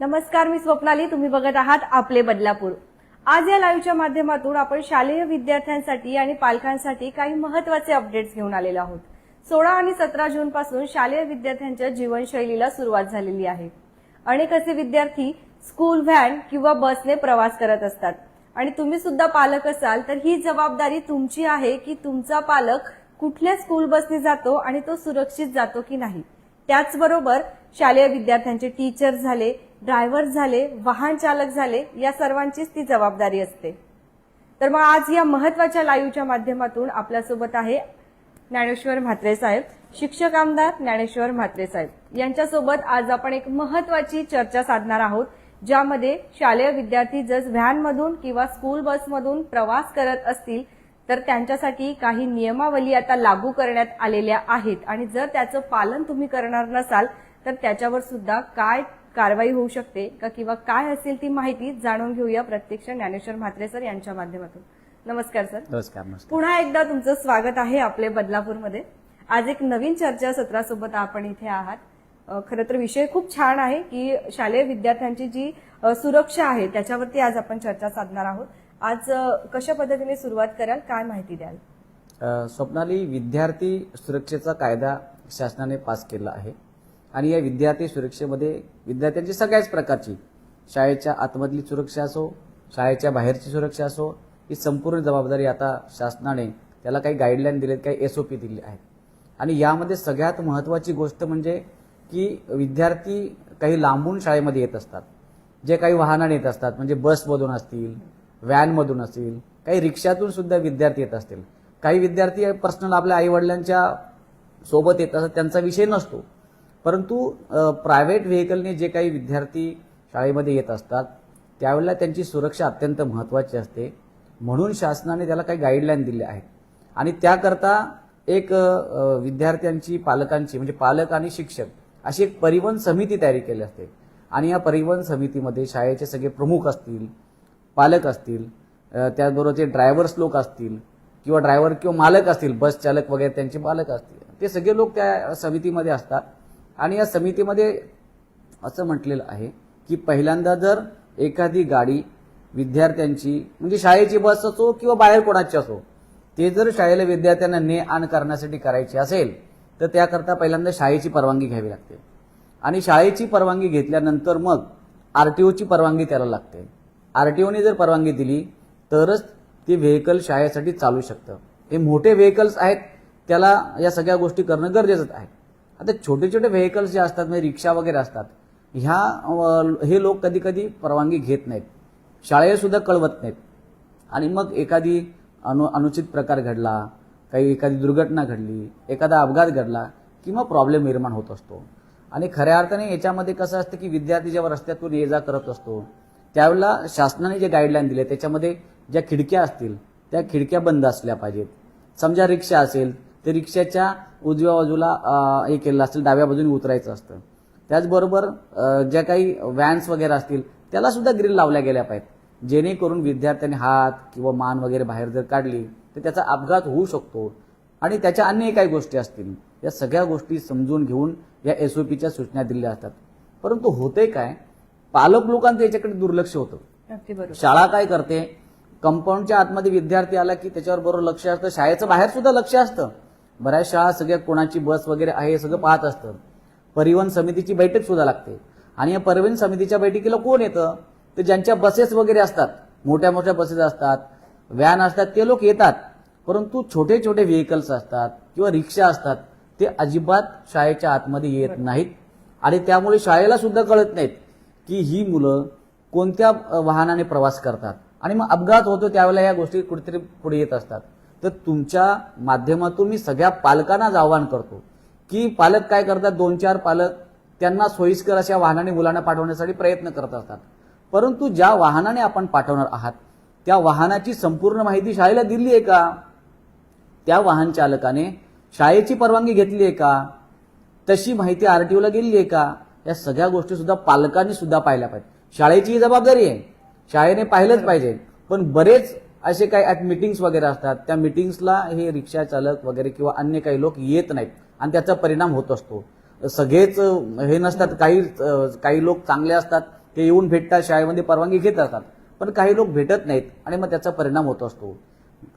नमस्कार मी स्वप्नाली. तुम्ही बघत आहात आपले बदलापूर. आज या लाईव्हच्या माध्यमातून आपण शालेय विद्यार्थ्यांसाठी आणि पालकांसाठी काही महत्त्वाचे अपडेट्स घेऊन आलेलो आहोत. सोळा आणि सतरा जून पासून शालेय विद्यार्थ्यांच्या जीवनशैलीला सुरुवात झालेली आहे. अनेक असे विद्यार्थी स्कूल व्हॅन किंवा बसने प्रवास करत असतात. आणि तुम्ही सुद्धा पालक असाल तर ही जबाबदारी तुमची आहे की तुमचा पालक कुठल्या स्कूल बसने जातो आणि तो सुरक्षित जातो की नाही. त्याचबरोबर शालेय विद्यार्थ्यांचे टीचर झाले ड्रायव्हर झाले वाहन चालक झाले या सर्वांचीच ती जबाबदारी असते. तर मग आज या महत्त्वाच्या लाईव्हच्या माध्यमातून आपल्यासोबत आहे ज्ञानेश्वर म्हात्रे साहेब शिक्षक आमदार ज्ञानेश्वर म्हात्रे साहेब. यांच्यासोबत आज आपण एक महत्वाची चर्चा साधणार आहोत ज्यामध्ये शालेय विद्यार्थी जर व्हॅनमधून किंवा स्कूल बसमधून प्रवास करत असतील तर त्यांच्यासाठी काही नियमावली आता लागू करण्यात आलेल्या आहेत. आणि जर त्याचं पालन तुम्ही करणार नसाल तर त्याच्यावर सुद्धा काय कारवाई होऊ शकते का किंवा काय असेल ती माहिती जाणून घेऊया प्रत्यक्ष ज्ञानेश्वर म्हात्रे सर यांच्या माध्यमातून. नमस्कार सर. नमस्कार पुन्हा एकदा तुमचं स्वागत आहे आपले बदलापूरमध्ये. आज एक नवीन चर्चा सत्रासोबत आपण इथे आहात. खरं तर विषय खूप छान आहे की शालेय विद्यार्थ्यांची जी सुरक्षा आहे त्याच्यावरती आज आपण चर्चा साधणार आहोत. आज कशा पद्धतीने सुरुवात कराल काय माहिती द्याल? स्वप्नाली विद्यार्थी सुरक्षेचा कायदा शासनाने पास केला आहे. आणि या विद्यार्थी सुरक्षेमध्ये विद्यार्थ्यांची सगळ्याच प्रकारची. शाळेच्या आतमधली सुरक्षा असो शाळेच्या बाहेरची सुरक्षा असो ही संपूर्ण जबाबदारी आता शासनाने त्याला काही गाईडलाईन दिलेत काही एस ओ पी दिले आहेत. आणि यामध्ये सगळ्यात महत्त्वाची गोष्ट म्हणजे की विद्यार्थी काही लांबून शाळेमध्ये येत असतात. जे काही वाहनाने येत असतात म्हणजे बसमधून असतील व्हॅनमधून असतील काही रिक्षातून सुद्धा विद्यार्थी येत असतील. काही विद्यार्थी पर्सनल आपल्या आईवडिलांच्या सोबत येत असतात त्यांचा विषय नसतो. परंतु प्रायव्हेट व्हेकलने जे काही विद्यार्थी शाळेमध्ये येत असतात त्यावेळेला त्यांची सुरक्षा अत्यंत महत्त्वाची असते. म्हणून शासनाने त्याला काही गाईडलाईन दिल्या आहेत. आणि त्याकरता एक विद्यार्थ्यांची पालकांची म्हणजे पालक आणि शिक्षक अशी एक परिवहन समिती तयारी केली असते. आणि या परिवहन समितीमध्ये शाळेचे सगळे प्रमुख असतील पालक असतील त्याचबरोबर जे ड्रायव्हर्स लोक असतील किंवा ड्रायव्हर किंवा मालक असतील बस चालक वगैरे त्यांचे मालक असतील ते सगळे लोक त्या समितीमध्ये असतात. आणि या समितीमध्ये असं म्हटलेलं आहे की पहिल्यांदा जर एखादी गाडी विद्यार्थ्यांची म्हणजे शाळेची बस असो किंवा बाहेर कोणाची असो ते जर शाळेला विद्यार्थ्यांना ने आण करण्यासाठी करायची असेल तर त्याकरता पहिल्यांदा शाळेची परवानगी घ्यावी लागते. आणि शाळेची परवानगी घेतल्यानंतर मग आर टी ओची परवानगी त्याला लागते. आर टी ओने जर परवानगी दिली तरच ते व्हेकल शाळेसाठी चालू शकतं. हे मोठे व्हेकल्स आहेत त्याला या सगळ्या गोष्टी करणं गरजेचंच आहे. आता छोटे छोटे व्हेकल्स जे असतात म्हणजे रिक्षा वगैरे असतात ह्या हे लोक कधी कधी परवानगी घेत नाहीत. शाळेसुद्धा कळवत नाहीत. आणि मग एखादी अनु अनुचित प्रकार घडला काही एखादी दुर्घटना घडली एखादा अपघात घडला किंवा प्रॉब्लेम निर्माण होत असतो. आणि खऱ्या अर्थाने याच्यामध्ये कसं असतं की विद्यार्थी जेव्हा रस्त्यातून ये जा करत असतो त्यावेळेला शासनाने जे गाईडलाईन दिले त्याच्यामध्ये ज्या खिडक्या असतील त्या खिडक्या बंद असल्या पाहिजेत. समजा रिक्षा असेल तर रिक्षाच्या उजव्या बाजूला हे केलेलं असेल डाव्या बाजूने उतरायचं असतं. त्याचबरोबर ज्या काही व्हॅन्स वगैरे असतील त्याला सुद्धा ग्रिल लावल्या गेल्या पाहिजेत. जेणेकरून विद्यार्थ्यांनी हात किंवा मान वगैरे बाहेर जर काढली तर त्याचा अपघात होऊ शकतो. आणि त्याच्या अन्य काही गोष्टी असतील या सगळ्या गोष्टी समजून घेऊन या एसओपीच्या सूचना दिल्या असतात. परंतु होते काय? पालक लोकांचं याच्याकडे दुर्लक्ष होतं. शाळा काय करते? कंपाऊंडच्या आतमध्ये विद्यार्थी आला की त्याच्यावर बरोबर लक्ष असतं. शाळेचं बाहेर सुद्धा लक्ष असतं. बऱ्याच शाळा सगळ्या कोणाची बस वगैरे आहे हे सगळं पाहत असतं. परिवहन समितीची बैठक सुद्धा लागते. आणि या परिवहन समितीच्या बैठकीला कोण येतं? तर ज्यांच्या बसेस वगैरे असतात मोठ्या मोठ्या बसेस असतात व्हॅन असतात ते लोक येतात. परंतु छोटे छोटे व्हेकल्स असतात किंवा रिक्षा असतात ते अजिबात शाळेच्या आतमध्ये येत नाहीत. आणि त्यामुळे शाळेला सुद्धा कळत नाहीत की ही मुलं कोणत्या वाहनाने प्रवास करतात. आणि मग अपघात होतो त्यावेळेला या गोष्टी कुठेतरी पुढे येत असतात. तर तुमच्या माध्यमातून मी सगळ्या पालकांनाच आवाहन करतो की पालक काय करतात दोन चार पालक त्यांना सोयीस्कर अशा वाहनाने मुलांना पाठवण्यासाठी प्रयत्न करत असतात. परंतु ज्या वाहनाने आपण पाठवणार आहात त्या वाहनाची संपूर्ण माहिती शाळेला दिली आहे का? त्या वाहन चालकाने शाळेची परवानगी घेतली आहे का? तशी माहिती आर टी ओला गेली आहे का? या सगळ्या गोष्टी सुद्धा पालकांनी सुद्धा पाहिल्या पाहिजे शाळेची ही जबाबदारी आहे. शाळेने पाहिलंच पाहिजे. पण बरेच असे काही मिटिंग्स वगैरे असतात. त्या मिटिंग्सला हे रिक्षा चालक वगैरे किंवा अन्य काही लोक येत नाहीत. आणि त्याचा परिणाम होत असतो. सगळेच हे नसतात. काही काही लोक चांगले असतात. ते येऊन भेटतात. शाळेमध्ये परवानगी घेत असतात. पण काही लोक भेटत नाहीत आणि मग त्याचा परिणाम होत असतो.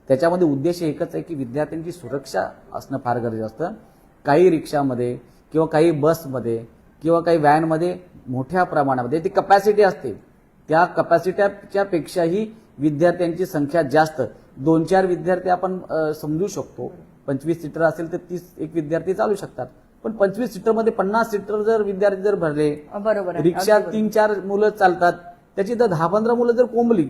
त्याच्यामध्ये उद्देश एकच आहे की विद्यार्थ्यांची सुरक्षा असणं फार गरजेचं असतं. काही रिक्षामध्ये किंवा काही बसमध्ये किंवा काही व्हॅनमध्ये मोठ्या प्रमाणामध्ये ती कपॅसिटी असते. त्या कपॅसिटीच्या पेक्षाही विद्यार्थ्यांची संख्या जास्त. दोन चार विद्यार्थी आपण समजू शकतो. पंचवीस सीटर असेल तर तीस एक विद्यार्थी चालू शकतात. पण पंचवीस सीटरमध्ये पन्नास सीटर जर विद्यार्थी जर भरले बरोबर. रिक्षा. तीन चार मुलं चालतात. त्याची जर दहा पंधरा मुलं जर कोंबली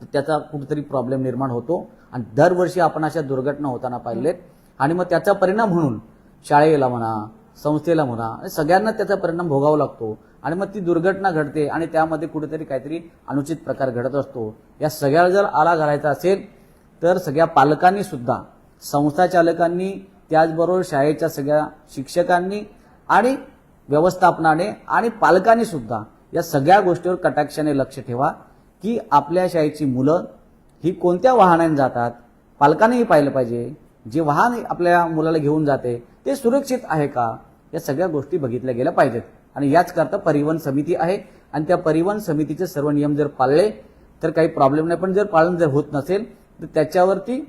तर त्याचा कुठेतरी प्रॉब्लेम निर्माण होतो. आणि दरवर्षी आपण अशा दुर्घटना होताना पाहिलेत. आणि मग त्याचा परिणाम म्हणून शाळेला म्हणा संस्थेला म्हणा सगळ्यांना त्याचा परिणाम भोगावा लागतो. आणि मग ती दुर्घटना घडते आणि त्यामध्ये कुठेतरी काहीतरी अनुचित प्रकार घडत असतो. या सगळ्या जर आला घालायचा असेल तर सगळ्या पालकांनी सुद्धा संस्था चालकांनी त्याचबरोबर शाळेच्या सगळ्या शिक्षकांनी आणि व्यवस्थापनाने आणि पालकांनी सुद्धा या सगळ्या गोष्टीवर कटाक्षाने लक्ष ठेवा की आपल्या शाळेची मुलं ही कोणत्या वाहनाने जातात पालकांनीही पाहिलं पाहिजे. जे वाहन आपल्या मुलाला घेऊन जाते ते सुरक्षित आहे का? या सगळ्या गोष्टी बघितल्या गेल्या पाहिजेत. आणि याच करता परिवहन समिती आहे. आणि त्या परिवहन समितीचे सर्व नियम जर पाळले तर काही प्रॉब्लेम नाही. पण जर पालन जर होत नसेल तर त्याच्यावरती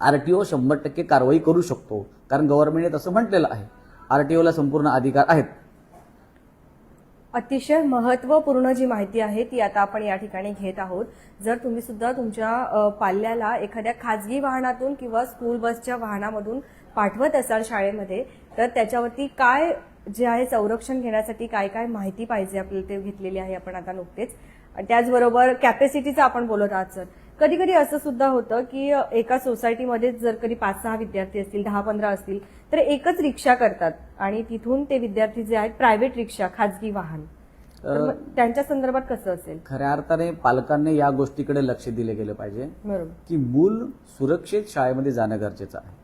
आर टी ओ शंभर टक्के कारवाई करू शकतो. कारण गव्हर्नमेंटने तसं म्हटलेलं आहे. आर टी ओला संपूर्ण अधिकार आहेत. अतिशय महत्त्वपूर्ण जी माहिती आहे ती आता आपण या ठिकाणी घेत आहोत. जर तुम्ही सुद्धा तुमच्या पाल्याला एखाद्या खाजगी वाहनातून किंवा स्कूल बसच्या वाहनामधून पाठवत असाल शाळेमध्ये तर त्याच्यावरती काय जे आहे संरक्षण घेण्यासाठी काय काय माहिती पाहिजे आपल्याला ते घेतलेली आहे आपण आता नुकतेच. आणि त्याचबरोबर कॅपॅसिटीचं आपण बोलत आहात सर. कधी कधी असं सुद्धा होतं की एका सोसायटीमध्ये जर कधी पाच सहा विद्यार्थी असतील दहा पंधरा असतील तर एकच रिक्षा करतात. आणि तिथून ते विद्यार्थी जे आहेत प्रायव्हेट रिक्षा खाजगी वाहन. त्यांच्या संदर्भात कसं असेल? खऱ्या अर्थाने पालकांनी या गोष्टीकडे लक्ष दिले गेले पाहिजे. की मूल सुरक्षित शाळेमध्ये जाणं गरजेचं आहे.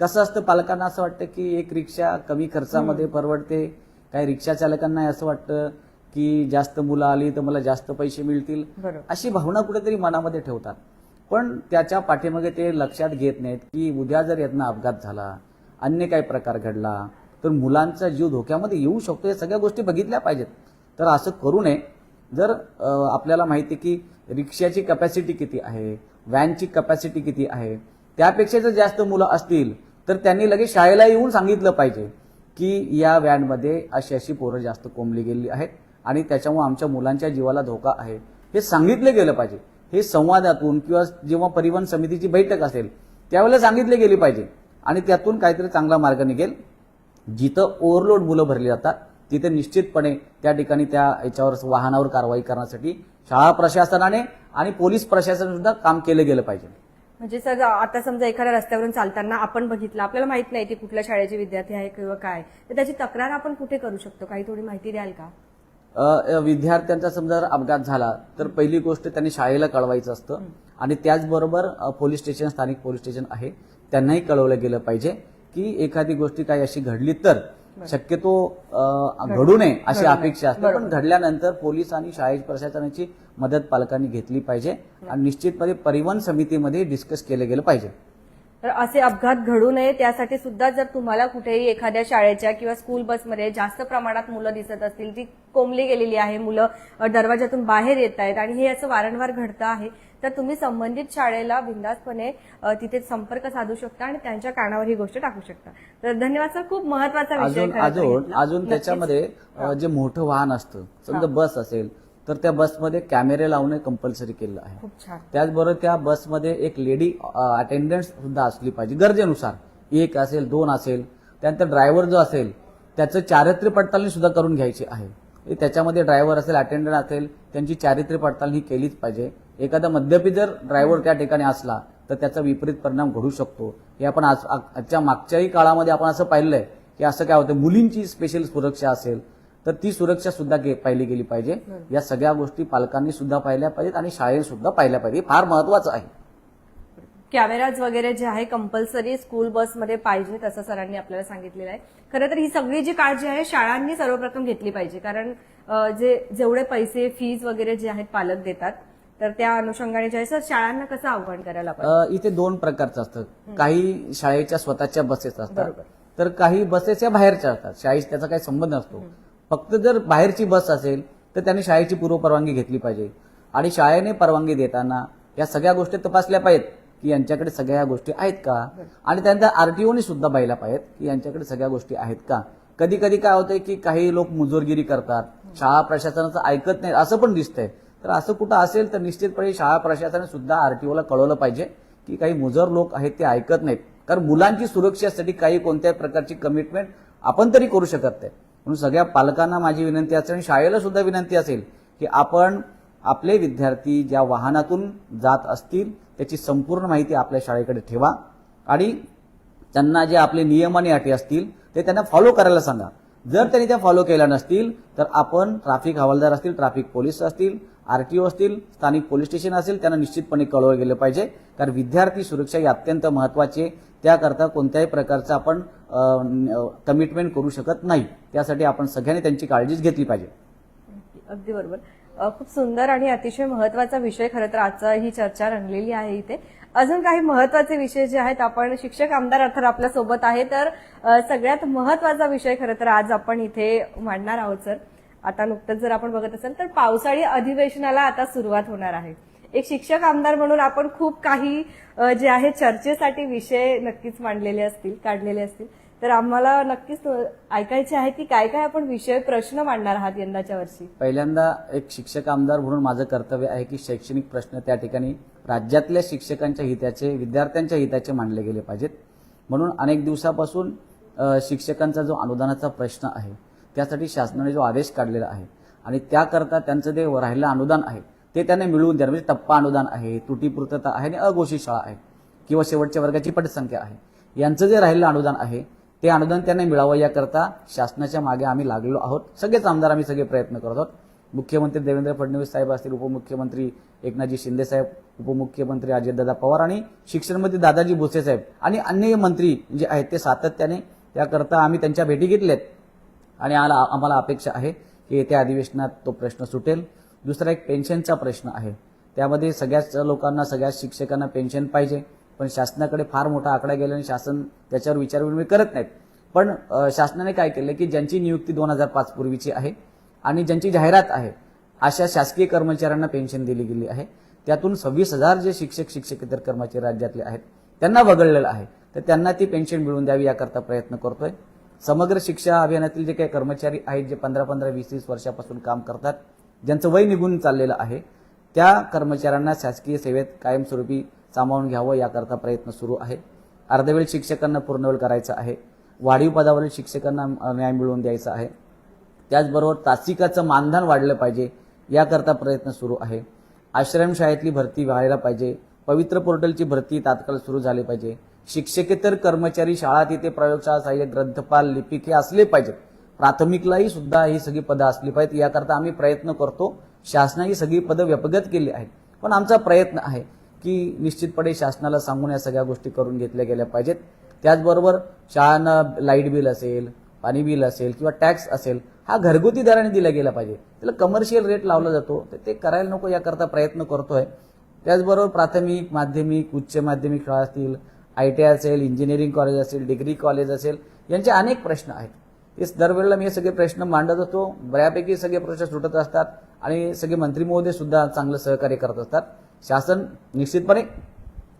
कसं असतं पालकांना असं वाटतं की एक रिक्षा कमी खर्चामध्ये परवडते? काही रिक्षा चालकांना असं वाटतं की जास्त मुलं आली तर मला जास्त पैसे मिळतील? अशी भावना कुठेतरी मनामध्ये ठेवतात. पण त्याच्या पाठीमागे ते लक्षात घेत नाहीत की उद्या जर यातनं अपघात झाला अन्य काही प्रकार घडला तर मुलांचा जीव धोक्यामध्ये येऊ शकतो या सगळ्या गोष्टी बघितल्या पाहिजेत. तर असं करू नये. जर आपल्याला माहिती आहे की रिक्षाची कपॅसिटी किती आहे? व्हॅनची कपॅसिटी किती आहे? त्यापेक्षा जर जास्त मुलं असतील तर त्यांनी लगेच शाळेला येऊन सांगितलं पाहिजे की या व्हॅनमध्ये अशी अशी पोरं जास्त कोंबली गेली आहेत आणि त्याच्यामुळे आमच्या मुलांच्या जीवाला धोका आहे. हे सांगितलं गेलं पाहिजे. हे संवादातून किंवा जेव्हा परिवहन समितीची बैठक असेल त्यावेळेला सांगितले गेली पाहिजे. आणि त्यातून काहीतरी चांगला मार्ग निघेल. जिथं ओव्हरलोड मुलं भरली जातात तिथे निश्चितपणे त्या ठिकाणी त्या याच्यावर वाहनावर कारवाई करण्यासाठी शाळा प्रशासनाने आणि पोलीस प्रशासन सुद्धा काम केलं गेलं पाहिजे. म्हणजे सर आता समजा एखाद्या रस्त्यावरून चालताना आपण बघितलं आपल्याला माहीत नाही ते कुठल्या शाळेचे विद्यार्थी आहे किंवा काय. तर त्याची तक्रार आपण कुठे करू शकतो? काही थोडी माहिती द्याल का? अ, विद्यार्थ्यांचा समजा जर अपघात झाला तर पहिली गोष्ट त्यांनी शाळेला कळवायचं असतं. आणि त्याचबरोबर अ, पोलीस स्टेशन स्थानिक पोलीस स्टेशन आहे. त्यांनाही कळवलं गेलं पाहिजे की एखादी गोष्टी काही अशी घडली तर. शक्यतो घडू नये अशी अपेक्षा असते पण घडल्यानंतर पोलीस आणि शाळेत प्रशासनाची मदत पालकांनी घेतली पाहिजे आणि निश्चितपणे परिवहन समितीमध्ये डिस्कस केलं गेलं पाहिजे. तर असे अपघात घडू नये त्यासाठी सुद्धा जर तुम्हाला कुठेही एखाद्या शाळेच्या किंवा स्कूल बसमध्ये जास्त प्रमाणात मुलं दिसत असतील ती कोंबली गेलेली आहे मुलं दरवाजातून बाहेर येत आहेत आणि हे असं वारंवार घडतं आहे तर तुम्ही संबंधित शाळेला बिंदासपणे तिथे संपर्क साधू शकता आणि त्यांच्या कानावर ही गोष्ट टाकू शकता. तर धन्यवाद सर खूप महत्त्वाचा विषय अजून अजून. अजून. त्याच्यामध्ये जे मोठं वाहन असतं समजा बस असेल तर त्या बसमध्ये कॅमेरे लावणे कंपल्सरी केलं आहे. त्याचबरोबर त्या बसमध्ये एक लेडी अटेंडंट सुद्धा असली पाहिजे गरजेनुसार. एक असेल दोन असेल त्यानंतर ड्रायव्हर जो असेल त्याचं चारित्र्य पडताळणी सुद्धा करून घ्यायची आहे. म्हणजे त्याच्यामध्ये ड्रायव्हर असेल अटेंडंट असेल त्यांची चारित्र्य पडताळणी केलीच पाहिजे. एखादा मद्यपी जर ड्रायव्हर त्या ठिकाणी असला तर त्याचा विपरीत परिणाम घडू शकतो. हे आपण आज आजच्या मागच्याही काळामध्ये आपण असं पाहिलंय की असं काय होतं मुलींची स्पेशल सुरक्षा असेल तर ती सुरक्षा सुद्धा पाहिली गेली पाहिजे. या सगळ्या गोष्टी पालकांनी सुद्धा पाहिल्या पाहिजेत आणि शाळेने सुद्धा पाहिल्या पाहिजे फार महत्वाचं आहे. कॅमेराज वगैरे जे आहे कंपल्सरी स्कूल बसमध्ये पाहिजेत असं सरांनी आपल्याला सांगितलेलं आहे. खरं तर ही सगळी जी काळजी आहे शाळांनी सर्वप्रथम घेतली पाहिजे. कारण जे जेवढे पैसे फीज वगैरे जे आहेत पालक देतात तर त्या अनुषंगाने जे सर शाळांना कसं आव्हान करायला पाहिजे? अ, इथे दोन प्रकारचं असतं. काही शाळेच्या स्वतःच्या बसेस असतात. बरोबर. तर काही बसेस या बाहेरच्या असतात. शाळेशी त्याचा काही संबंध नसतो. फक्त जर बाहेरची बस असेल तर त्यांनी शाळेची पूर्वपरवानगी घेतली पाहिजे. आणि शाळेने परवानगी देताना या सगळ्या गोष्टी तपासल्या पाहिजेत की यांच्याकडे सगळ्या गोष्टी आहेत का? आणि त्यानंतर आरटीओने सुद्धा पाहिला पाहिजेत की यांच्याकडे सगळ्या गोष्टी आहेत का? कधी कधी काय होतंय की काही लोक मुजोरगिरी करतात. शाळा प्रशासनाचं ऐकत नाही असं पण दिसतंय. तर असं कुठं असेल तर निश्चितपणे शाळा प्रशासनाने सुद्धा आरटीओला कळवलं पाहिजे की काही मुजर लोक आहेत ते ऐकत नाहीत. कारण मुलांची सुरक्षेसाठी काही कोणत्याही प्रकारची कमिटमेंट आपण तरी करू शकत नाही. म्हणून सगळ्या पालकांना माझी विनंती असेल आणि शाळेला सुद्धा विनंती असेल की आपण आपले विद्यार्थी ज्या वाहनातून जात असतील त्याची संपूर्ण माहिती आपल्या शाळेकडे ठेवा आणि त्यांना जे आपले नियम आणि अटी असतील ते त्यांना फॉलो करायला सांगा. जर त्यांनी त्या फॉलो केल्या नसतील तर आपण ट्राफिक हवालदार असतील ट्राफिक पोलीस असतील आर टी ओ असतील स्थानिक पोलीस स्टेशन असेल त्यांना निश्चितपणे कळवलं गेलं पाहिजे. कारण विद्यार्थी सुरक्षा ही अत्यंत महत्वाची आहे. त्याकरता कोणत्याही प्रकारचं आपण कमिटमेंट करू शकत नाही. त्यासाठी आपण सगळ्यांनी त्यांची काळजीच घेतली पाहिजे. अगदी बरोबर. खूप सुंदर आणि अतिशय महत्त्वाचा विषय खरं तर आजचा ही चर्चा रंगलेली आहे इथे. अजून काही महत्त्वाचे विषय जे आहेत आपण शिक्षक आमदार अर्थात आपल्यासोबत आहे. तर सगळ्यात महत्त्वाचा विषय खरं तर आज आपण इथे मांडणार आहोत सर. आता नुकतंच जर आपण बघत असाल तर पावसाळी अधिवेशनाला आता सुरुवात होणार आहे. एक शिक्षक आमदार म्हणून आपण खूप काही जे आहे चर्चेसाठी विषय नक्कीच मांडलेले असतील काढलेले असतील. तर आम्हाला नक्कीच ऐकायचे आहे की काय काय आपण विषय प्रश्न मांडणार आहात यंदाच्या वर्षी. पहिल्यांदा एक शिक्षक आमदार म्हणून माझं कर्तव्य आहे की शैक्षणिक प्रश्न त्या ठिकाणी राज्यातल्या शिक्षकांच्या हिताचे विद्यार्थ्यांच्या हिताचे मांडले गेले पाहिजेत. म्हणून अनेक दिवसापासून शिक्षकांचा जो अनुदानाचा प्रश्न आहे त्यासाठी शासनाने जो आदेश काढलेला आहे आणि त्याकरता त्यांचं जे राहिलं अनुदान आहे ते त्यांना मिळवून द्या. म्हणजे टप्पा अनुदान आहे त्रुटीपूर्तता आहे आणि अघोषित शाळा आहे किंवा शेवटच्या वर्गाची पटसंख्या आहे. यांचं जे राहिलं अनुदान आहे ते अनुदान त्यांना मिळावं याकरता शासनाच्या मागे आम्ही लागलेलो आहोत. सगळेच आमदार आम्ही सगळे प्रयत्न करत आहोत. मुख्यमंत्री देवेंद्र फडणवीस साहेब असतील उपमुख्यमंत्री एकनाथजी शिंदे साहेब उपमुख्यमंत्री अजितदादा पवार आणि शिक्षणमंत्री दादाजी भुसे साहेब आणि अन्य मंत्री जे आहेत ते सातत्याने त्याकरता आम्ही त्यांच्या भेटी घेतल्यात. आणि आला आम्हाला अपेक्षा आहे की येत्या अधिवेशनात तो प्रश्न सुटेल. दुसरा एक पेन्शनचा प्रश्न आहे. त्यामध्ये सगळ्याच लोकांना सगळ्याच शिक्षकांना पेन्शन पाहिजे पण शासनाकडे फार मोठा आकडा गेल्याने शासन त्याच्यावर विचारविनिमय करत नाहीत. पण शासनाने काय केलं की ज्यांची नियुक्ती दोन हजार पाच पूर्वीची आहे आणि ज्यांची जाहिरात आहे अशा शासकीय कर्मचाऱ्यांना पेन्शन दिली गेली आहे. त्यातून सव्वीस हजार जे शिक्षक शिक्षकेतर कर्मचारी राज्यातले आहेत त्यांना वगळलेलं आहे. तर त्यांना ती पेन्शन मिळवून द्यावी याकरता प्रयत्न करतोय. समग्र शिक्षा अभियानातील जे काही कर्मचारी आहेत जे पंधरा पंधरा वीस वीस वर्षापासून काम करतात ज्यांचं वय निघून चाललेलं आहे त्या कर्मचाऱ्यांना शासकीय सेवेत कायमस्वरूपी सामावून घ्यावं याकरता प्रयत्न सुरू आहे. अर्धवेळ शिक्षकांना पूर्णवेळ करायचं आहे. वाढीव पदावरील शिक्षकांना न्याय मिळवून द्यायचा आहे. त्याचबरोबर तासिकाचं मानधन वाढलं पाहिजे याकरता प्रयत्न सुरू आहे. आश्रमशाळेतली भरती व्हायला पाहिजे. पवित्र पोर्टलची भरती तात्काळ सुरू झाली पाहिजे. शिक्षकेतर कर्मचारी शाळा तिथे प्रयोगशाळा सहाय्यक ग्रंथपाल लिपिक हे असले पाहिजेत. प्राथमिकलाही सुद्धा ही सगळी पदं असली पाहिजेत. याकरता आम्ही प्रयत्न करतो. शासनाने ही सगळी पदं व्यपगत केली आहेत. पण आमचा प्रयत्न आहे की निश्चितपणे शासनाला सांगून या सगळ्या गोष्टी करून घेतल्या गेल्या पाहिजेत. त्याचबरोबर शाळांना लाइट बिल असेल पाणी बिल असेल किंवा टॅक्स असेल हा घरगुती दराने दिला गेला पाहिजे. त्याला कमर्शियल रेट लावला जातो. तर ते करायला नको याकरता प्रयत्न करतोय. त्याचबरोबर प्राथमिक माध्यमिक उच्च माध्यमिक शाळा असतील आय टी आय असेल इंजिनिअरिंग कॉलेज असेल डिग्री कॉलेज असेल यांचे अनेक प्रश्न आहेत. तेच दरवेळेला मी हे सगळे प्रश्न मांडत असतो. बऱ्यापैकी सगळे प्रश्न सुटत असतात आणि सगळे मंत्री महोदय सुद्धा चांगलं सहकार्य करत असतात. शासन निश्चितपणे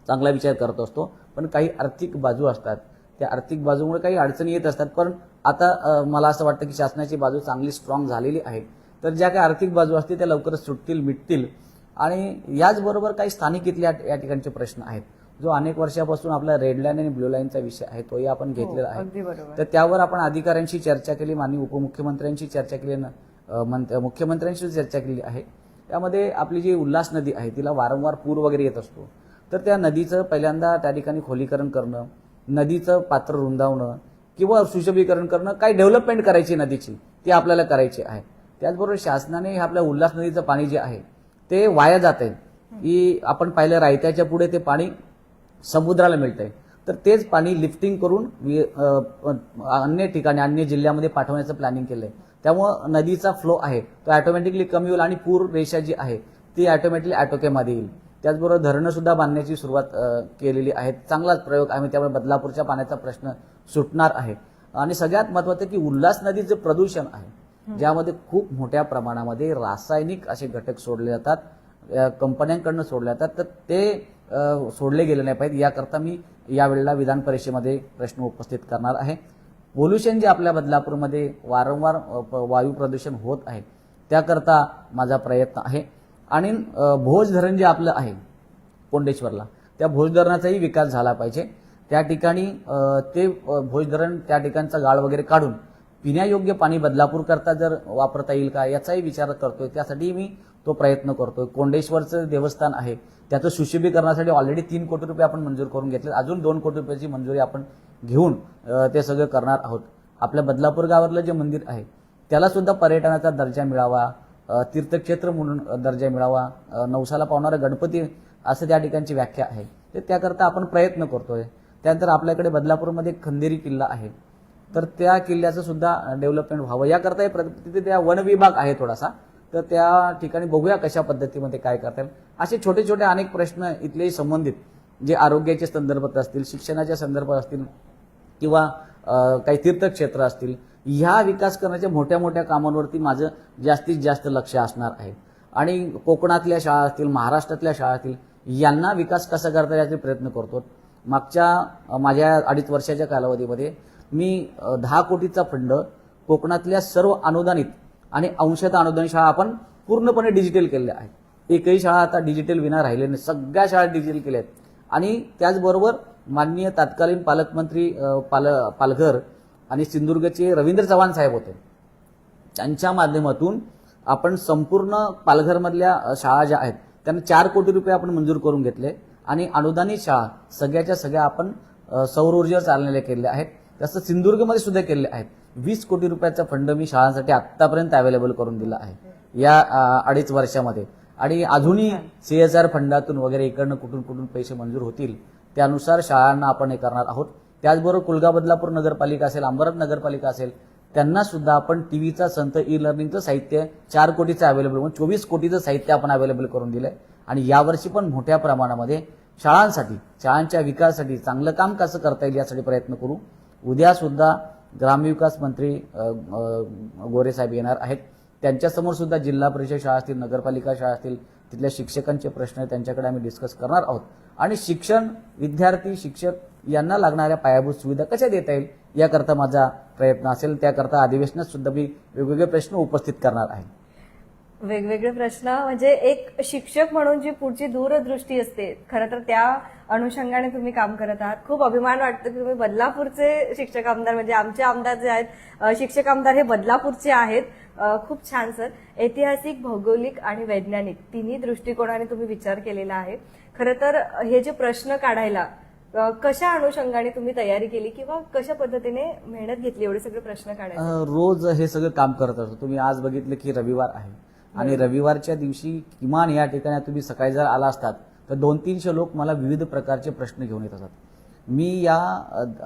चांगला विचार करत असतो. पण काही आर्थिक बाजू असतात. त्या आर्थिक बाजूमुळे काही अडचणी येत असतात. पण आता मला असं वाटतं की शासनाची बाजू चांगली स्ट्रॉंग झालेली आहे. तर ज्या काही आर्थिक बाजू असतील त्या लवकरच सुटतील मिटतील. आणि याचबरोबर काही स्थानिक इथल्या या ठिकाणचे प्रश्न आहेत. जो अनेक वर्षापासून आपला रेड लाईन आणि ब्लू लाईनचा विषय आहे तोही आपण घेतलेला आहे. तर त्यावर आपण अधिकाऱ्यांशी चर्चा केली माननीय उपमुख्यमंत्र्यांशी चर्चा केली मुख्यमंत्र्यांशी चर्चा केली आहे. त्यामध्ये आपली जी उल्हास नदी आहे तिला वारंवार पूर वगैरे येत असतो. तर त्या नदीचं पहिल्यांदा त्या ठिकाणी खोलीकरण करणं नदीचं पात्र रुंदावणं किंवा सुशोभीकरण करणं काही डेव्हलपमेंट करायची नदीची ती आपल्याला करायची आहे. त्याचबरोबर शासनाने हे आपल्या उल्हास नदीचं पाणी जे आहे ते वाया जात आहे की आपण पाहिलं रायत्याच्या पुढे ते पाणी समुद्राला मिळतंय. तर तेच पाणी लिफ्टिंग करून अन्य ठिकाणी अन्य जिल्ह्यामध्ये पाठवण्याचं प्लॅनिंग केलंय. त्यामुळं नदीचा फ्लो आहे. तो ऑटोमॅटिकली कमी होईल आणि पूर रेषा जी आहे ती ऑटोमॅटिकली आटोक्यामध्ये येईल. त्याचबरोबर धरणं सुद्धा बांधण्याची सुरुवात केलेली आहे चांगलाच प्रयोग आहे. त्यामुळे बदलापूरच्या पाण्याचा प्रश्न सुटणार आहे. आणि सगळ्यात महत्वाचं की उल्हास नदीचं प्रदूषण आहे ज्यामध्ये खूप मोठ्या प्रमाणामध्ये रासायनिक असे घटक सोडले जातात कंपन्यांकडनं सोडले जातात. तर ते सोडले गेले नाही पाहिजे. याकरता मी यावेळेला विधान परिषदेमध्ये प्रश्न उपस्थित करणार आहे. पोल्युशन जे आपल्या बदलापूरमध्ये वारंवार वायू प्रदूषण होत आहे त्याकरता माझा प्रयत्न आहे. आणि भोज धरण जे आपलं आहे कोंडेश्वरला त्या भोज धरणाचाही विकास झाला पाहिजे. त्या ठिकाणी ते भोज धरण त्या ठिकाणचा गाळ वगैरे काढून पिण्यायोग्य पाणी बदलापूर करता जर वापरता येईल का याचाही विचार करतोय. त्यासाठी मी तो प्रयत्न करतोय. कोंडेश्वरचं देवस्थान आहे. त्याचं सुशोभीकरणासाठी ऑलरेडी तीन कोटी रुपये आपण मंजूर करून घेतले अजून दोन कोटी रुपयाची मंजुरी आपण घेऊन ते सगळं करणार आहोत. आपल्या बदलापूर गावातलं जे मंदिर आहे त्याला सुद्धा पर्यटनाचा दर्जा मिळावा तीर्थक्षेत्र म्हणून दर्जा मिळावा नवसाला पावणारा गणपती असं त्या ठिकाणची व्याख्या आहे. तर त्याकरता आपण प्रयत्न करतोय. त्यानंतर आपल्याकडे बदलापूरमध्ये खंदेरी किल्ला आहे. तर त्या किल्ल्याचं सुद्धा डेव्हलपमेंट व्हावं. याकरता तिथे त्या वन विभाग आहे थोडासा. तर त्या ठिकाणी बघूया कशा पद्धतीमध्ये काय करता येईल. असे छोटे छोटे अनेक प्रश्न इथलेही संबंधित जे आरोग्याच्या संदर्भात असतील शिक्षणाच्या संदर्भात असतील किंवा काही तीर्थक्षेत्र असतील ह्या विकास करण्याच्या मोठ्या मोठ्या कामांवरती माझं जास्तीत जास्त लक्ष असणार आहे. आणि कोकणातल्या शाळा असतील महाराष्ट्रातल्या शाळा असतील यांना विकास कसा करता येईल याचे प्रयत्न करतो. मागच्या माझ्या अडीच वर्षाच्या कालावधीमध्ये मी दहा कोटीचा फंड कोकणातल्या सर्व अनुदानित आणि अंशतः अनुदान शाळा आपण पूर्णपणे डिजिटल केलेल्या आहेत. एकही शाळा आता डिजिटल विना राहिले नाही. सगळ्या शाळा डिजिटल केल्या आहेत. आणि त्याचबरोबर माननीय तत्कालीन पालकमंत्री पाल पालघर आणि सिंधुदुर्गचे रवींद्र चव्हाण साहेब होते. त्यांच्या माध्यमातून आपण संपूर्ण पालघरमधल्या शाळा ज्या आहेत त्यांना चार कोटी रुपये आपण मंजूर करून घेतले आणि अनुदानित शाळा सगळ्याच्या सगळ्या आपण सौर ऊर्जेवर चाललेल्या केलेल्या आहेत. तसं सिंधुदुर्गमध्ये सुद्धा केले आहेत. वीस कोटी रुपयाचा फंड मी शाळांसाठी आतापर्यंत अवेलेबल करून दिला आहे. या अडीच वर्षामध्ये. आणि अजूनही सीएसआर फंडातून वगैरे इकडनं कुठून कुठून पैसे मंजूर होतील त्यानुसार शाळांना आपण हे करणार आहोत. त्याचबरोबर कुलगा बदलापूर नगरपालिका असेल अंबरनाथ नगरपालिका असेल त्यांना सुद्धा आपण टीव्हीचा संत ई लर्निंगचं साहित्य चार कोटीचं अवेलेबल म्हणून चोवीस कोटीचं साहित्य आपण अवेलेबल करून दिलंय. आणि यावर्षी पण मोठ्या प्रमाणामध्ये शाळांसाठी शाळांच्या विकासासाठी चांगलं काम कसं करता येईल यासाठी प्रयत्न करू. उद्या सुद्धा ग्रामविकास मंत्री गोरेसाहेब गोरे साहेब येणार आहेत. त्यांच्यासमोर सुद्धा जिल्हा परिषद शाळा असतील नगरपालिका शाळा असतील तिथल्या शिक्षकांचे प्रश्न त्यांच्याकडे आम्ही डिस्कस करणार आहोत. आणि शिक्षण विद्यार्थी शिक्षक यांना लागणाऱ्या पायाभूत सुविधा कशा देता येईल याकरता माझा प्रयत्न असेल. त्याकरता अधिवेशनात सुद्धा मी वेगवेगळे प्रश्न उपस्थित करणार आहे. वेगवेगळे प्रश्न. म्हणजे एक शिक्षक म्हणून जी पुढची दूरदृष्टी असते खरं तर त्या अनुषंगाने तुम्ही काम करत आहात. खूप अभिमान वाटतो की तुम्ही बदलापूरचे शिक्षक आमदार म्हणजे आमचे आमदार जे आहेत शिक्षक आमदार हे बदलापूरचे आहेत. खूप छान सर. ऐतिहासिक भौगोलिक आणि वैज्ञानिक तिन्ही दृष्टिकोनाने तुम्ही विचार केलेला आहे. खरं तर हे जे प्रश्न काढायला कशा अनुषंगाने तुम्ही तयारी केली किंवा कशा पद्धतीने मेहनत घेतली एवढे सगळे प्रश्न काढायला? रोज हे सगळं काम करत असतो. तुम्ही आज बघितलं की रविवार आहे. आणि रविवारच्या दिवशी किमान या ठिकाणी तुम्ही सकाळी जर आला असतात तर दोन तीनशे लोक मला विविध प्रकारचे प्रश्न घेऊन येत असतात. मी या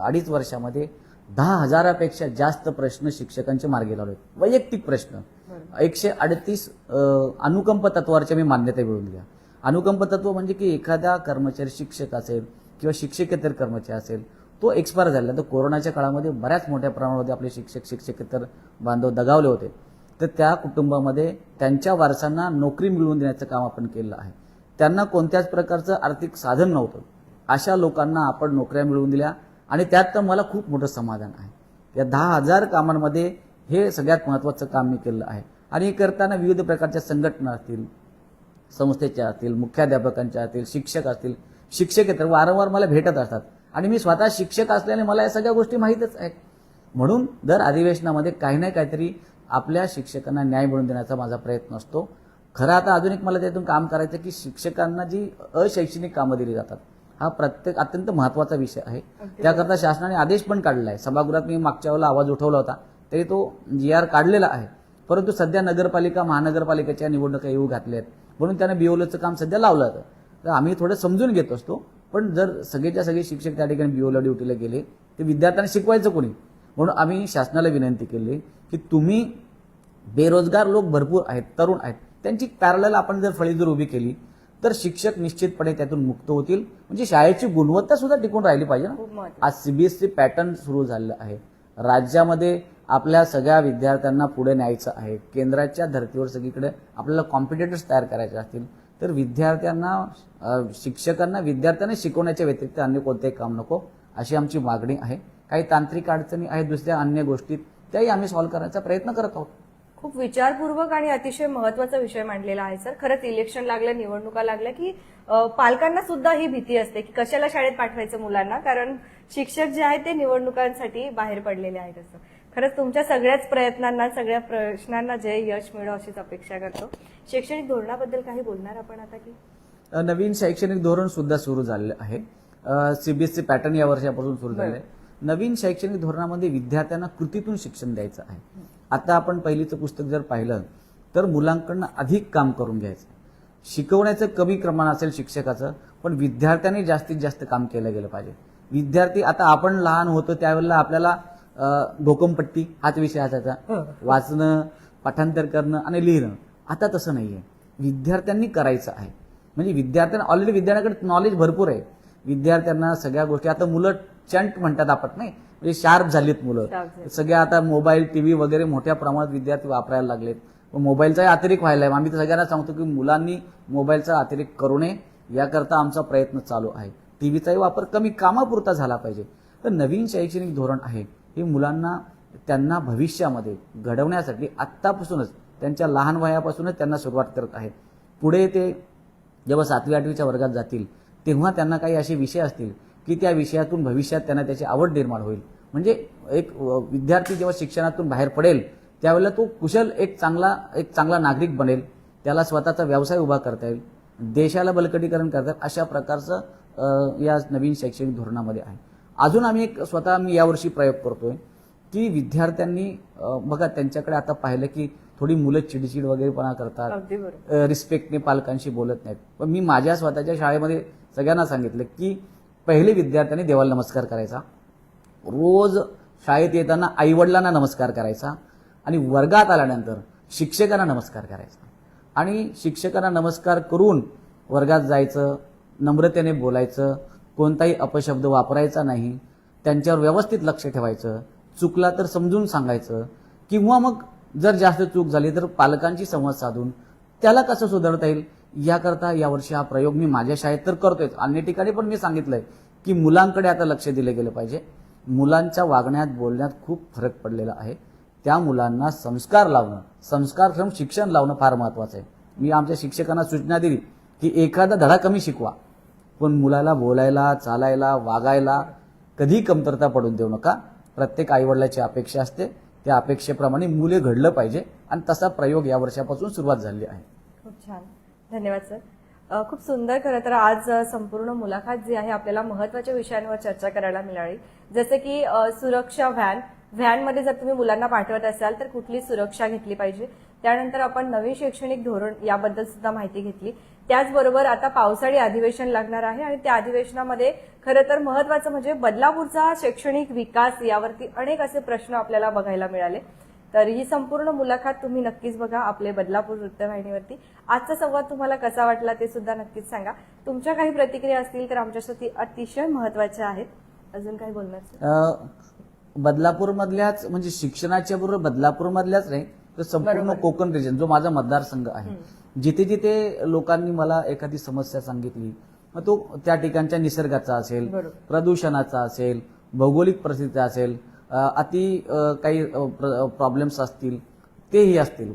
अडीच वर्षामध्ये दहा हजारापेक्षा जास्त प्रश्न शिक्षकांचे मार्गी लावले वैयक्तिक प्रश्न. एकशे अडतीस अनुकंप तत्वाच्या मी मान्यता मिळवून दिल्या. अनुकंप तत्व म्हणजे की एखादा कर्मचारी शिक्षक असेल किंवा शिक्षकेतर कर्मचारी असेल तो एक्सपायर झाला तर कोरोनाच्या काळामध्ये बऱ्याच मोठ्या प्रमाणामध्ये आपले शिक्षक शिक्षकेतर बांधव दगावले होते. तर त्या कुटुंबामध्ये त्यांच्या वारसांना नोकरी मिळवून देण्याचं काम आपण केलं आहे. त्यांना कोणत्याच प्रकारचं आर्थिक साधन नव्हतं. अशा लोकांना आपण नोकऱ्या मिळवून दिल्या आणि त्यात तर मला खूप मोठं समाधान आहे. या दहा हजार कामांमध्ये हे सगळ्यात महत्त्वाचं काम मी केलं आहे. आणि हे करताना विविध प्रकारच्या संघटना असतील संस्थेच्या असतील मुख्याध्यापकांच्या असतील शिक्षक असतील शिक्षक तर वारंवार मला भेटत असतात. आणि मी स्वतः शिक्षक असल्याने मला या सगळ्या गोष्टी माहीतच आहेत. म्हणून दर अधिवेशनामध्ये काही ना काहीतरी आपल्या शिक्षकांना न्याय मिळवून देण्याचा माझा प्रयत्न असतो. खरं आता अजून एक मला त्यातून काम करायचं की शिक्षकांना जी अशैक्षणिक कामं दिली जातात हा प्रत्येक अत्यंत महत्त्वाचा विषय आहे. त्याकरता शासनाने आदेश पण काढला आहे सभागृहात मी मागच्या वेळेला आवाज उठवला होता तरी तो जी आर काढलेला आहे. परंतु सध्या नगरपालिका महानगरपालिकेच्या निवडणुका येऊ घातल्या आहेत म्हणून त्याने बिओलचं काम सध्या लावलं होतं. तर आम्ही थोडं समजून घेत असतो. पण जर सगळेच्या सगळे शिक्षक त्या ठिकाणी बिओला ड्युटीला गेले ते विद्यार्थ्यांना शिकवायचं कोणी? म्हणून आम्ही शासनाला विनंती केली. की तुम्ही बेरोजगार लोक भरपूर आहेत तरुण आहेत. त्यांची पॅरल आपण जर फळी जर उभी केली तर शिक्षक निश्चितपणे त्यातून मुक्त होतील. म्हणजे शाळेची गुणवत्ता सुद्धा टिकून राहिली पाहिजे ना. आज सीबीएसई पॅटर्न सुरू झालेलं आहे. राज्यामध्ये आपल्या सगळ्या विद्यार्थ्यांना पुढे न्यायचं आहे. केंद्राच्या धर्तीवर सगळीकडे आपल्याला कॉम्पिटेटर्स तयार करायचे असतील तर विद्यार्थ्यांना शिक्षकांना विद्यार्थ्यांना शिकवण्याच्या व्यतिरिक्त अन्य कोणतेही काम नको अशी आमची मागणी आहे. काही तांत्रिक अडचणी आहेत दुसऱ्या अन्य गोष्टी त्याही आम्ही सॉल्व्ह करण्याचा प्रयत्न करत आहोत. खूप विचारपूर्वक आणि अतिशय महत्त्वाचा विषय मांडलेला आहे सर. खरंच इलेक्शन लागलं निवडणुका लागल्या की पालकांना सुद्धा ही भीती असते की कशाला शाळेत पाठवायचं मुलांना? कारण शिक्षक जे आहेत ते निवडणुकांसाठी बाहेर पडलेले आहेत असं. खरंच तुमच्या सगळ्याच प्रयत्नांना सगळ्या प्रश्नांना जे यश मिळो अशीच अपेक्षा करतो. शैक्षणिक धोरणाबद्दल काही बोलणार आपण आता की? नवीन शैक्षणिक धोरण सुद्धा सुरू झालेलं आहे. सीबीएसई पॅटर्न या वर्षापासून सुरू झाले आहे नवीन शैक्षणिक धोरणामध्ये विद्यार्थ्यांना कृतीतून शिक्षण द्यायचं आहे. आता आपण पहिलीचं पुस्तक जर पाहिलं तर मुलांकडनं अधिक काम करून घ्यायचं. शिकवण्याचं कमी प्रमाण असेल शिक्षकाचं पण विद्यार्थ्यांनी जास्तीत जास्त काम केलं गेलं पाहिजे. विद्यार्थी आता आपण लहान होतो त्यावेळेला आपल्याला घोकमपट्टी हाच विषय असायचा. वाचणं पाठांतर करणं आणि लिहिणं. आता तसं नाहीये. विद्यार्थ्यांनी करायचं आहे. म्हणजे विद्यार्थ्यांना ऑलरेडी विद्यार्थ्यांकडे नॉलेज भरपूर आहे. विद्यार्थ्यांना सगळ्या गोष्टी आता मुलं चंट म्हणतात आपण नाही? म्हणजे शार्प झालीत मुलं. सगळ्या आता मोबाईल टीव्ही वगैरे मोठ्या प्रमाणात विद्यार्थी वापरायला लागलेत. व मोबाईलचाही अतिरेक व्हायला आहे आम्ही सगळ्यांना सांगतो की मुलांनी मोबाईलचा अतिरेक करू नये. याकरता आमचा प्रयत्न चालू आहे. टीव्हीचाही वापर कमी कामापुरता झाला पाहिजे. तर नवीन शैक्षणिक धोरण आहे. हे मुलांना त्यांना भविष्यामध्ये घडवण्यासाठी आत्तापासूनच त्यांच्या लहान वयापासूनच त्यांना सुरुवात करत आहे पुढे ते जेव्हा सातवी आठवीच्या वर्गात जातील तेव्हा त्यांना काही असे विषय असतील. की त्या विषयातून भविष्यात त्यांना त्याची आवड निर्माण होईल. म्हणजे एक विद्यार्थी जेव्हा शिक्षणातून बाहेर पडेल त्यावेळेला तो कुशल एक चांगला एक चांगला नागरिक बनेल. त्याला स्वतःचा व्यवसाय उभा करता येईल. देशाला बलकटीकरण करता येईल. अशा प्रकारचं या नवीन शैक्षणिक धोरणामध्ये आहे. अजून आम्ही एक स्वतः मी यावर्षी प्रयोग करतोय की विद्यार्थ्यांनी बघा त्यांच्याकडे आता पाहिलं की थोडी मुलं चिडचिड वगैरेपणा करतात. रिस्पेक्टने पालकांशी बोलत नाहीत. पण मी माझ्या स्वतःच्या शाळेमध्ये सगळ्यांना सांगितलं की पहिले विद्यार्थ्यांनी देवाला नमस्कार करायचा. रोज शाळेत येताना आईवडिलांना नमस्कार करायचा आणि वर्गात आल्यानंतर शिक्षकांना नमस्कार करायचा. आणि शिक्षकांना नमस्कार करून वर्गात जायचं नम्रतेने बोलायचं कोणताही अपशब्द वापरायचा नाही त्यांच्यावर व्यवस्थित लक्ष ठेवायचं चुकला तर समजून सांगायचं किंवा मग जर जास्त चूक झाली तर पालकांची संवाद साधून त्याला कसं सुधारता येईल? याकरता यावर्षी हा प्रयोग मी माझ्या शाळेत तर करतोय. अन्य ठिकाणी पण मी सांगितलंय की मुलांकडे आता लक्ष दिलं गेलं पाहिजे. मुलांच्या वागण्यात बोलण्यात खूप फरक पडलेला आहे. त्या मुलांना संस्कार लावणं संस्कारक्षम शिक्षण लावणं फार महत्वाचं आहे. मी आमच्या शिक्षकांना सूचना दिली की एखादा धडा कमी शिकवा पण मुलाला बोलायला चालायला वागायला कधी कमतरता पडून देऊ नका. प्रत्येक आईवडिलाची अपेक्षा असते. त्या अपेक्षेप्रमाणे मुले घडलं पाहिजे आणि तसा प्रयोग या वर्षापासून सुरुवात झाली आहे. खूप छान. धन्यवाद सर. खूप सुंदर खरं तर आज संपूर्ण मुलाखत जी आहे आपल्याला महत्त्वाच्या विषयांवर चर्चा करायला मिळाली. जसे की सुरक्षा व्हॅन. व्हॅनमध्ये जर तुम्ही मुलांना पाठवत असाल तर कुठली सुरक्षा घेतली पाहिजे? त्यानंतर आपण नवीन शैक्षणिक धोरण याबद्दल सुद्धा माहिती घेतली. त्याचबरोबर आता पावसाळी अधिवेशन लागणार आहे आणि त्या अधिवेशनामध्ये खरं तर महत्वाचं म्हणजे बदलापूरचा शैक्षणिक विकास यावरती अनेक असे प्रश्न आपल्याला बघायला मिळाले. तर ही संपूर्ण मुलाखत तुम्ही नक्कीच बघा आपले बदलापूर वृत्तवाहिनीवरती आजचा संवाद तुम्हाला कसा वाटला ते सुद्धा नक्कीच सांगा तुमच्या काही प्रतिक्रिया असतील तर आमच्यासाठी अतिशय महत्त्वाच्या आहेत अजून काही बोलणार sir? अ, बदलापूरमधल्याच म्हणजे शिक्षणाच्या बरोबर बदलापूरमधल्याच नाही तर संपूर्ण. कोकण रिजन जो माझा मतदारसंघ आहे जिथे जिथे लोकांनी मला एखादी समस्या सांगितली मग तो त्या ठिकाणच्या निसर्गाचा असेल. प्रदूषणाचा असेल भौगोलिक परिस्थितीचा असेल अति काही प्रॉब्लेम्स असतील तेही असतील.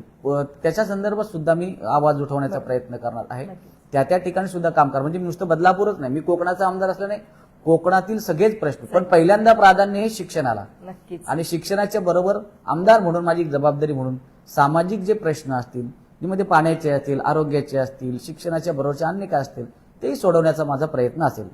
त्याच्या संदर्भात सुद्धा मी आवाज उठवण्याचा प्रयत्न करणार आहे. त्या त्या ठिकाणी सुद्धा काम कर. म्हणजे नुसतं बदलापूरच नाही. मी कोकणाचा आमदार असल्याने कोकणातील सगळेच प्रश्न. पण पहिल्यांदा प्राधान्य हे शिक्षणाला. आणि शिक्षणाच्या बरोबर आमदार म्हणून माझी एक जबाबदारी म्हणून सामाजिक जे प्रश्न असतील ज्यामध्ये पाण्याचे असतील आरोग्याचे असतील शिक्षणाच्या बरोबरचे अन्य काय असतील तेही सोडवण्याचा माझा प्रयत्न असेल.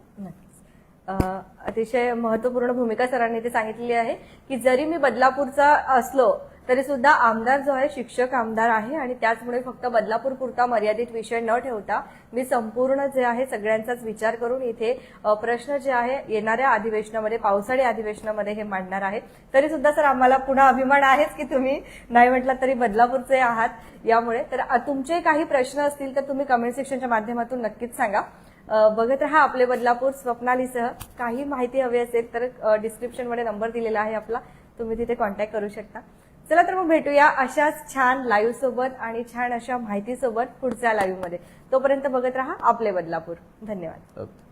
अतिशय महत्त्वपूर्ण भूमिका सरांनी ते सांगितलेली आहे की जरी मी बदलापूरचा असलो तरी सुद्धा आमदार जो आहे शिक्षक आमदार आहे आणि त्याचमुळे फक्त बदलापूर पुरता मर्यादित विषय न ठेवता मी संपूर्ण जे आहे सगळ्यांचाच विचार करून इथे प्रश्न जे आहे येणाऱ्या अधिवेशनामध्ये पावसाळी अधिवेशनामध्ये हे मांडणार आहे. तरी सुद्धा सर आम्हाला पुन्हा अभिमान आहेच की तुम्ही नाही म्हटलं तरी बदलापूरचे आहात यामुळे. तर तुमचे काही प्रश्न असतील तर तुम्ही कमेंट सेक्शनच्या माध्यमातून नक्कीच सांगा. बघत राहा आपले बदलापूर स्वप्नालीसह. काही माहिती हवी असेल तर डिस्क्रिप्शनमध्ये नंबर दिलेला आहे आपला. तुम्ही तिथे कॉन्टॅक्ट करू शकता. चला तर मग भेटूया अशाच छान लाईव्ह सोबत आणि छान अशा माहितीसोबत पुढच्या लाईव्हमध्ये. तोपर्यंत बघत राहा आपले बदलापूर. धन्यवाद. ओके.